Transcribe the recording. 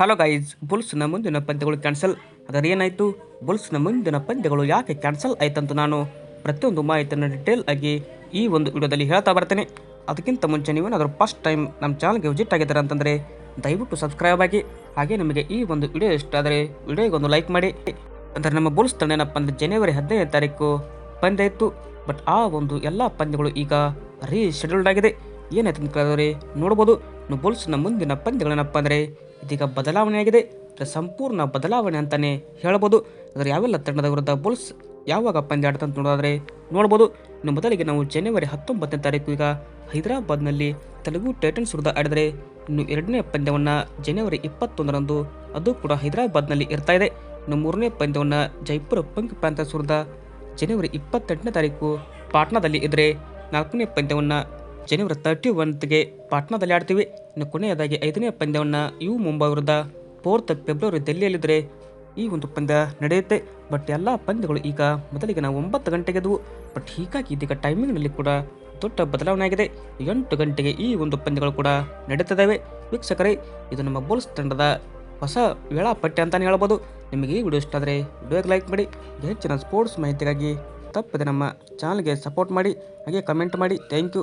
Hello guys ಬುಲ್ಸ್ನ ಮುಂದಿನ ಪಂದ್ಯಗಳು cancel ಅದರ ಏನಾಯಿತು? ಬುಲ್ಸ್ನ ಮುಂದಿನ ಪಂದ್ಯಗಳು ಯಾಕೆ ಕ್ಯಾನ್ಸಲ್ ಆಯ್ತಂತ ನಾನು ಪ್ರತಿಯೊಂದು ಮಾಹಿತಿಯನ್ನು ಡಿಟೇಲ್ ಆಗಿ ಈ ಒಂದು ವಿಡಿಯೋದಲ್ಲಿ ಹೇಳ್ತಾ ಬರ್ತೇನೆ. ಅದಕ್ಕಿಂತ ಮುಂಚೆ ನೀವೇನಾದರೂ ಫಸ್ಟ್ ಟೈಮ್ ನಮ್ಮ ಚಾನಲ್ಗೆ ವಿಸಿಟ್ ಆಗಿದ್ದಾರೆ ಅಂತಂದರೆ ದಯವಿಟ್ಟು ಸಬ್ಸ್ಕ್ರೈಬ್ ಆಗಿ. ಹಾಗೆ ನಿಮಗೆ ಈ ಒಂದು ವಿಡಿಯೋ ಇಷ್ಟ ಆದರೆ ವಿಡಿಯೋಗೆ ಒಂದು ಲೈಕ್ ಮಾಡಿ. ಅಂದರೆ ನಮ್ಮ ಬುಲ್ಸ್ ತಂಡ ಏನಪ್ಪ ಅಂದರೆ ಜನವರಿ ಹದಿನೈದನೇ ತಾರೀಕು ಪಂದ್ಯ ಇತ್ತು. ಬಟ್ ಆ ಒಂದು ಎಲ್ಲ ಪಂದ್ಯಗಳು ಈಗ ರೀಶೆಡ್ಯೂಲ್ಡ್ ಆಗಿದೆ. ಏನಾಯ್ತು ಅಂತ ಕೇಳಿದ್ರೆ ನೋಡ್ಬೋದು. ಬುಲ್ಸ್ನ ಮುಂದಿನ ಪಂದ್ಯಗಳೇನಪ್ಪ ಅಂದರೆ ಇದೀಗ ಬದಲಾವಣೆ ಆಗಿದೆ ಅಂದ್ರೆ ಸಂಪೂರ್ಣ ಬದಲಾವಣೆ ಅಂತಲೇ ಹೇಳ್ಬೋದು. ಅಂದರೆ ಯಾವೆಲ್ಲ ತಂಡದ ವಿರುದ್ಧ ಬುಲ್ಸ್ ಯಾವಾಗ ಪಂದ್ಯ ಆಡ್ತಂತ ನೋಡೋದಾದರೆ ನೋಡ್ಬೋದು. ಇನ್ನು ಮೊದಲಿಗೆ ನಾವು ಜನವರಿ ಹತ್ತೊಂಬತ್ತನೇ ತಾರೀಕು ಈಗ ಹೈದರಾಬಾದ್ನಲ್ಲಿ ತೆಲುಗು ಟೈಟನ್ಸ್ ವಿರುದ್ಧ ಆಡಿದರೆ ಇನ್ನು ಎರಡನೇ ಪಂದ್ಯವನ್ನು ಜನವರಿ ಇಪ್ಪತ್ತೊಂದರಂದು ಅದು ಕೂಡ ಹೈದರಾಬಾದ್ನಲ್ಲಿ ಇರ್ತಾ ಇದೆ. ಇನ್ನು ಮೂರನೇ ಪಂದ್ಯವನ್ನು ಜೈಪುರ ಪಂಕ್ ಪ್ಯಾಂಥರ್ಸ್ ವಿರುದ್ಧ ಜನವರಿ ಇಪ್ಪತ್ತೆಂಟನೇ ತಾರೀಕು ಪಾಟ್ನಾದಲ್ಲಿ ಇದ್ದರೆ ನಾಲ್ಕನೇ ಪಂದ್ಯವನ್ನು ಜನವರಿ ತರ್ಟಿ ಒನ್ತ್ಗೆ ಪಾಟ್ನಾದಲ್ಲಿ ಆಡ್ತೀವಿ. ಇನ್ನು ಕೊನೆಯದಾಗಿ ಐದನೇ ಪಂದ್ಯವನ್ನು ಯು ಮುಂಬೈ ವಿರುದ್ಧ ಫೋರ್ತ್ ಫೆಬ್ರವರಿ ದೆಹಲಿಯಲ್ಲಿದ್ದರೆ ಈ ಒಂದು ಪಂದ್ಯ ನಡೆಯುತ್ತೆ. ಬಟ್ ಎಲ್ಲ ಪಂದ್ಯಗಳು ಈಗ ಮೊದಲಿಗೆ ನಾವು ಒಂಬತ್ತು ಗಂಟೆಗೆ ಇದ್ವು ಬಟ್ ಹೀಗಾಗಿ ಇದೀಗ ಟೈಮಿಂಗ್ನಲ್ಲಿ ಕೂಡ ದೊಡ್ಡ ಬದಲಾವಣೆ ಆಗಿದೆ ಎಂಟು ಗಂಟೆಗೆ ಈ ಒಂದು ಪಂದ್ಯಗಳು ಕೂಡ ನಡೀತಿದ್ದಾವೆ. ವೀಕ್ಷಕರೇ, ಇದು ನಮ್ಮ ಬೋಲ್ಸ್ ತಂಡದ ಹೊಸ ವೇಳಾಪಟ್ಟಿ ಅಂತಲೇ ಹೇಳ್ಬೋದು. ನಿಮಗೆ ಈ ವಿಡಿಯೋ ಇಷ್ಟ ಆದರೆ ವಿಡಿಯೋಗೆ ಲೈಕ್ ಮಾಡಿ. ಹೆಚ್ಚಿನ ಸ್ಪೋರ್ಟ್ಸ್ ಮಾಹಿತಿಗಾಗಿ ತಪ್ಪದೆ ನಮ್ಮ ಚಾನಲ್ಗೆ ಸಪೋರ್ಟ್ ಮಾಡಿ. ಹಾಗೆ ಕಮೆಂಟ್ ಮಾಡಿ. Thank you